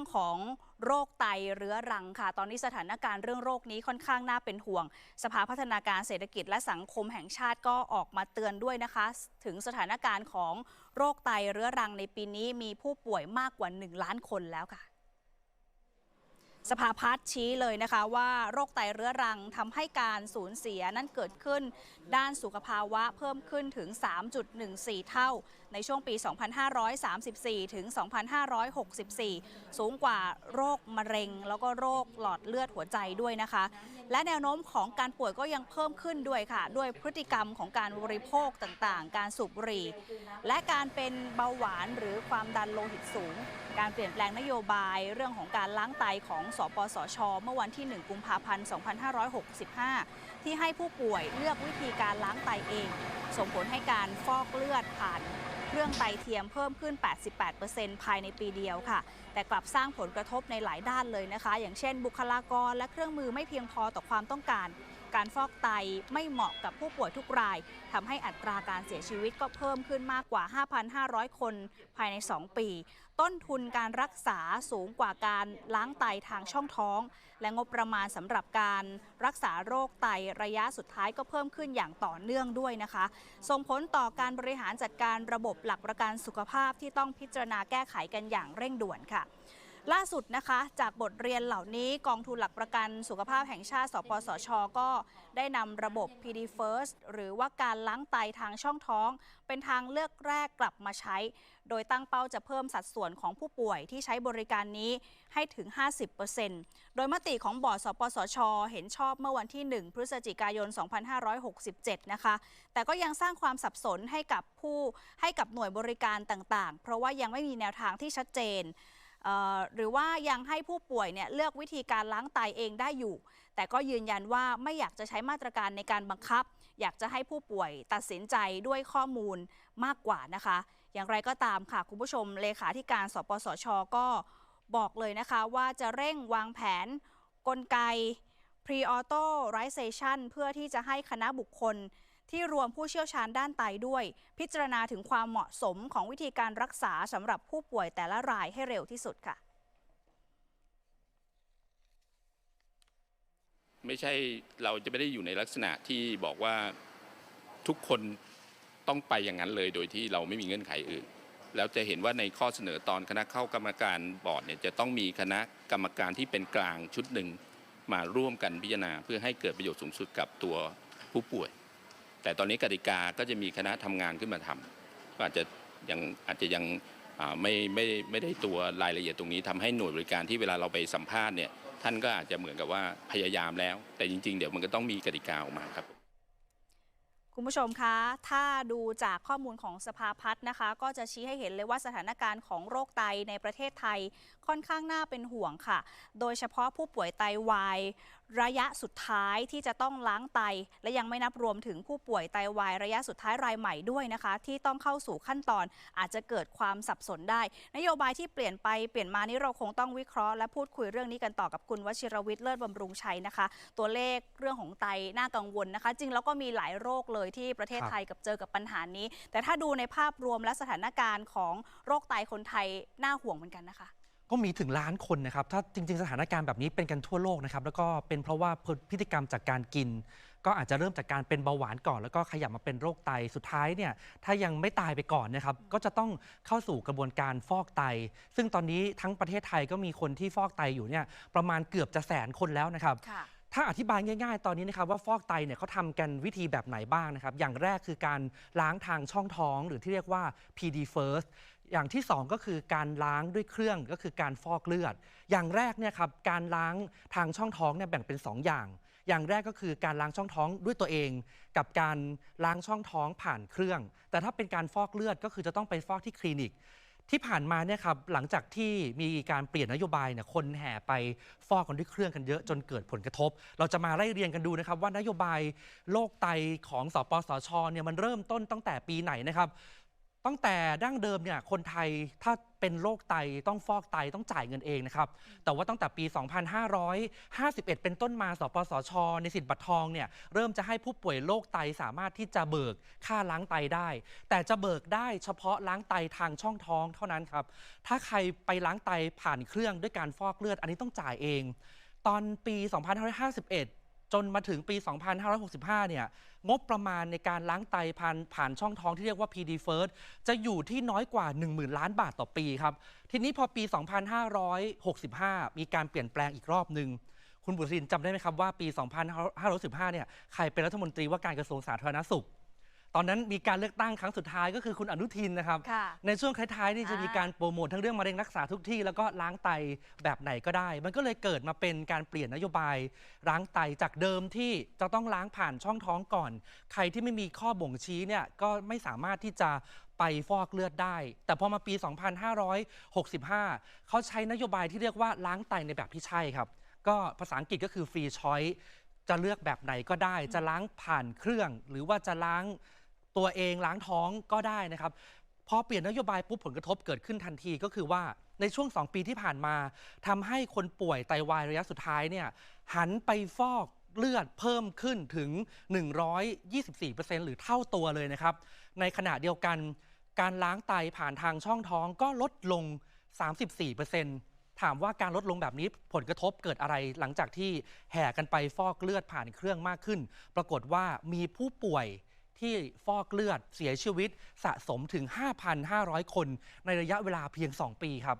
รื่องของโรคไตเรื้อรังค่ะ ตอนนี้สถานการณ์เรื่องโรคนี้ค่อนข้างน่าเป็นห่วง สภาพัฒนาการเศรษฐกิจและสังคมแห่งชาติก็ออกมาเตือนด้วยนะคะ ถึงสถานการณ์ของโรคไตเรื้อรังในปีนี้มีผู้ป่วยมากกว่า 1 ล้านคนแล้วค่ะ สภาพัฒน์ชี้เลยนะคะว่าโรคไตเรื้อรังทำให้การสูญเสียนั้นเกิดขึ้น ด้านสุขภาวะเพิ่มขึ้นถึง 3.14 เท่า ในช่วงปี 2534 ถึง 2564 สูงกว่าโรคมะเร็ง แล้วก็โรคหลอดเลือดหัวใจด้วยนะคะ และแนวโน้มของการป่วยก็ยังเพิ่มขึ้นด้วยค่ะ ด้วยพฤติกรรมของการบริโภคต่างๆ การสูบบุหรี่ และการเป็นเบาหวานหรือความดันโลหิตสูงการเปลี่ยนแปลงนโยบายเรื่องของการล้างไตของสปสช เมื่อวันที่ 1 กุมภาพันธ์ 2565 ที่ให้ผู้ป่วยเลือกวิธีการล้างไตเอง ส่งผลให้การฟอกเลือดผ่านเครื่องไตเทียมเพิ่มขึ้น 88%ภายในปีเดียวค่ะ แต่กลับสร้างผลกระทบในหลายด้านเลยนะคะ อย่างเช่น บุคลากรและเครื่องมือไม่เพียงพอต่อความต้องการ การฟอกไตไม่เหมาะกับผู้ป่วยทุกรายทำให้อัตราการเสียชีวิตก็เพิ่มขึ้นมากกว่า 5,500 คนภายใน 2 ปี ต้นทุนการรักษาสูงกว่าการล้างไตทางช่องท้อง และงบประมาณสำหรับการรักษาโรคไตระยะสุดท้ายก็เพิ่มขึ้นอย่างต่อเนื่องด้วยนะคะ ส่งผลต่อการบริหารจัดการระบบหลักประกันสุขภาพที่ต้องพิจารณาแก้ไขกันอย่างเร่งด่วนค่ะ ล่าสุดนะคะ จากบทเรียนเหล่านี้กองทุนหลักประกันสุขภาพแห่งชาติ สปสช ก็ได้นำระบบ PD First หรือว่าการล้างไตทางช่องท้อง เป็นทางเลือกแรกกลับมาใช้ โดยตั้งเป้าจะเพิ่มสัดส่วนของผู้ป่วยที่ใช้บริการนี้ให้ถึง 50%โดยมติของบอร์ดสปสช เห็นชอบเมื่อวันที่ 1 พฤศจิกายน 2567 นะคะ แต่ก็ยังสร้างความสับสนให้กับผู้ให้กับหน่วยบริการต่างๆ เพราะว่ายังไม่มีแนวทางที่ชัดเจน หรือว่ายังให้ผู้ป่วยเนี่ยเลือกวิธีการล้างไตเองได้อยู่ แต่ก็ยืนยันว่าไม่อยากจะใช้มาตรการในการบังคับ อยากจะให้ผู้ป่วยตัดสินใจด้วยข้อมูลมากกว่านะคะ อย่างไรก็ตามค่ะคุณผู้ชมเลขาธิการสปสช ก็บอกเลยนะคะว่าจะเร่งวางแผนกลไก Pre-Authorization เพื่อที่จะให้คณะบุคคล ที่รวมผู้เชี่ยวชาญด้านไตด้วย พิจารณาถึงความเหมาะสมของวิธีการรักษาสำหรับผู้ป่วยแต่ละรายให้เร็วที่สุดค่ะ ไม่ใช่เราจะไม่ได้อยู่ในลักษณะที่บอกว่าทุกคนต้องไปอย่างนั้นเลยโดยที่เราไม่มีเงื่อนไขอื่น แล้วจะเห็นว่าในข้อเสนอตอนคณะเข้ากรรมการบอร์ดเนี่ยจะต้องมีคณะกรรมการที่เป็นกลางชุดหนึ่งมาร่วมกันพิจารณาเพื่อให้เกิดประโยชน์สูงสุดกับตัวผู้ป่วย แต่ตอนนี้กติกาก็จะมีคณะทำงานขึ้นมาทำก็อาจจะยังอาจจะยังไม่ไม่ไม่ได้ตัวรายละเอียดตรงนี้ทำให้หน่วยบริการที่เวลาเราไปสัมภาษณ์เนี่ยท่านก็อาจจะเหมือนกับว่าพยายามแล้ว แต่จริง ๆ เดี๋ยวมันก็ต้องมีกติกาออกมาครับคุณผู้ชมคะ ถ้าดูจากข้อมูลของสภาพัฒน์นะคะ ก็จะชี้ให้เห็นเลยว่าสถานการณ์ของโรคไตในประเทศไทย ค่อนข้างน่าเป็นห่วงค่ะ โดยเฉพาะผู้ป่วยไตวายระยะสุดท้ายที่จะต้องล้างไต และยังไม่นับรวมถึงผู้ป่วยไตวายระยะสุดท้ายรายใหม่ด้วยนะคะ ที่ต้องเข้าสู่ขั้นตอนอาจจะเกิดความสับสนได้ นโยบายที่เปลี่ยนไปเปลี่ยนมานี่เราคงต้องวิเคราะห์และพูดคุยเรื่องนี้กันต่อกับคุณวชิรวิทย์เลิศบำรุงชัยนะคะ ตัวเลขเรื่องของไตน่ากังวลนะคะ จริงแล้วก็มีหลายโรคเลยที่ประเทศไทยกับเจอกับปัญหานี้ แต่ถ้าดูในภาพรวมและสถานการณ์ของโรคไตคนไทยน่าห่วงเหมือนกันนะคะ ก็มีถึงล้านคนนะครับ ถ้าจริง ๆ สถานการณ์แบบนี้เป็นกันทั่วโลกนะครับ แล้วก็เป็นเพราะว่าพฤติกรรมจากการกิน ก็อาจจะเริ่มจากการเป็นเบาหวานก่อน แล้วก็ขยับมาเป็นโรคไต สุดท้ายเนี่ย ถ้ายังไม่ตายไปก่อนนะครับ ก็จะต้องเข้าสู่กระบวนการฟอกไต ซึ่งตอนนี้ทั้งประเทศไทยก็มีคนที่ฟอกไตอยู่เนี่ยประมาณเกือบจะแสนคนแล้วนะครับค่ะถ้าอธิบายง่ายๆ ตอนนี้นะครับว่าฟอกไตเนี่ยเขาทำกันวิธีแบบไหนบ้างนะครับ อย่างแรกคือการล้างทางช่องท้องหรือที่เรียกว่า PD first อย่างที่สองก็คือการล้างด้วยเครื่องก็คือการฟอกเลือด อย่างแรกเนี่ยครับการล้างทางช่องท้องเนี่ยแบ่งเป็นสองอย่าง อย่างแรกก็คือการล้างช่องท้องด้วยตัวเอง กับการล้างช่องท้องผ่านเครื่อง แต่ถ้าเป็นการฟอกเลือดก็คือจะต้องไปฟอกที่คลินิก ที่ผ่านมาเนี่ยครับหลังจากที่มีการเปลี่ยนนโยบายเนี่ยคนแห่ไปฟอกกันด้วยเครื่องกันเยอะจนเกิดผลกระทบ เราจะมาไล่เรียงกันดูนะครับว่านโยบายโรคไตของสปสชเนี่ยมันเริ่มต้นตั้งแต่ปีไหนนะครับ ตั้งแต่ดั้งเดิมเนี่ยคนไทยถ้าเป็นโรคไตต้องฟอกไตต้องจ่ายเงินเองนะครับ แต่ว่าตั้งแต่ปี 2551 เป็นต้นมาสปสช ในสิทธิ์บัตรทองเนี่ยเริ่มจะให้ผู้ป่วยโรคไตสามารถที่จะเบิกค่าล้างไตได้ แต่จะเบิกได้เฉพาะล้างไตทางช่องท้องเท่านั้นครับ ถ้าใครไปล้างไตผ่านเครื่องด้วยการฟอกเลือด อันนี้ต้องจ่ายเอง ตอนปี 2551 จนมาถึงปี 2565 เนี่ย งบประมาณในการล้างไตผ่านผ่านช่องท้องที่เรียกว่า PD First จะอยู่ที่น้อยกว่า 10,000 ล้านบาทต่อปีครับ ทีนี้พอปี 2565 มีการเปลี่ยนแปลงอีกรอบหนึ่ง คุณบุษรินจำได้ไหมครับว่าปี 2515 เนี่ย ใครเป็นรัฐมนตรีว่าการกระทรวงสาธารณสุข ตอนนั้นมีการเลือกตั้งครั้งสุดท้ายก็คือคุณอนุทินนะครับ ค่ะ ในช่วงท้ายๆนี่จะอ่ามีมีการโปรโมททั้งเรื่องมะเร็งรักษาทุกที่แล้วก็ล้างไตแบบไหนก็ได้ มันก็เลยเกิดมาเป็นการเปลี่ยนนโยบายล้างไตจากเดิมที่จะต้องล้างผ่านช่องท้องก่อน ใครที่ไม่มีข้อบ่งชี้เนี่ยก็ไม่สามารถที่จะไปฟอกเลือดได้ แต่พอมาปี 2565 เขาใช้นโยบายที่เรียกว่าล้างไตในแบบที่ใช่ครับ ก็ภาษาอังกฤษก็คือ free choice จะเลือกแบบไหนก็ได้ จะล้างผ่านเครื่อง หรือว่าจะล้าง ตัวเองล้างท้องก็ได้นะครับพอเปลี่ยนนโยบายปุ๊บผลกระทบเกิดขึ้นทันทีก็คือว่าในช่วง 2 ปีที่ผ่านมาทำให้คนป่วยไตวายระยะสุดท้ายเนี่ยหันไปฟอกเลือดเพิ่มขึ้นถึง 124%หรือเท่าตัวเลยนะครับ ในขณะเดียวกัน การล้างไตผ่านทางช่องท้องก็ลดลง 34%ถามว่าการลดลงแบบนี้ผลกระทบเกิดอะไรหลังจากที่แห่กันไปฟอกเลือดผ่านเครื่องมากขึ้น ปรากฏว่ามีผู้ป่วย ที่ฟอกเลือดเสียชีวิตสะสมถึง 5,500 คนในระยะเวลาเพียง 2 ปีครับ